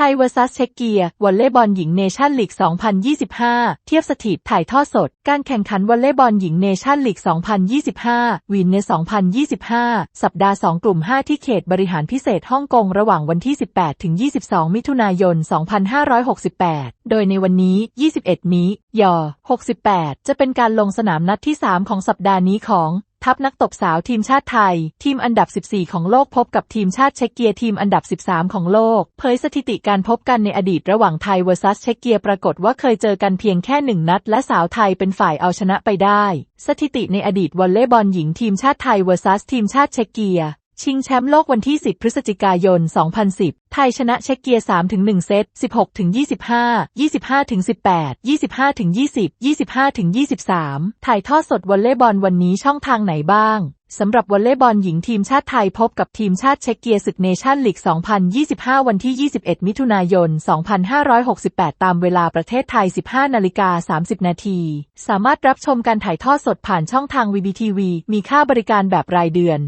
ไทย vs เชกเกียวอลเลย์บอลหญิงเนชั่นลีก 2025 เทียบสถิตถ่ายทอดสด การแข่งขันวอลเลย์บอลหญิงเนชั่นลีก 2025 วินเน2025 สัปดาห์ 2 กลุ่ม 5 ที่เขตบริหารพิเศษฮ่องกงระหว่างวันที่ 18 ถึง 22 มิถุนายน 2568 โดยในวันนี้ 21 นี้ย68 จะเป็นการลงสนามนัดที่ 3 ของสัปดาห์นี้ของ ทัพนักตบสาวทีมชาติไทย ทีมอันดับ 14 ของโลกพบกับทีมชาติเช็กเกียทีมอันดับ 13 ของโลก เผยสถิติการพบกันในอดีตระหว่างไทย vs เช็กเกียปรากฏว่าเคยเจอกันเพียงแค่หนึ่งนัด และสาวไทยเป็นฝ่ายเอาชนะไปได้ สถิติในอดีตวอลเลย์บอลหญิงทีมชาติไทย vs ทีมชาติเช็กเกีย ชิงแชมป์โลกวันที่ 10 พฤศจิกายน 2010 ไทยชนะเช็กเกีย3-1 เซต 16-25 25-18 25-20 25-23 ถ่ายทอดสดวอลเลย์บอลวันนี้ช่องทางไหนบ้าง สำหรับวอลเลย์บอลหญิงทีมชาติไทยพบกับทีมชาติเช็กเกียศึกเนชั่นลีก 2025 วันที่ 21 มิถุนายน 2568 ตามเวลาประเทศไทย 15 นาฬิกา 30 นาที สามารถรับชมการถ่ายทอดสดผ่านช่องทาง VBTV มีค่าบริการแบบรายเดือน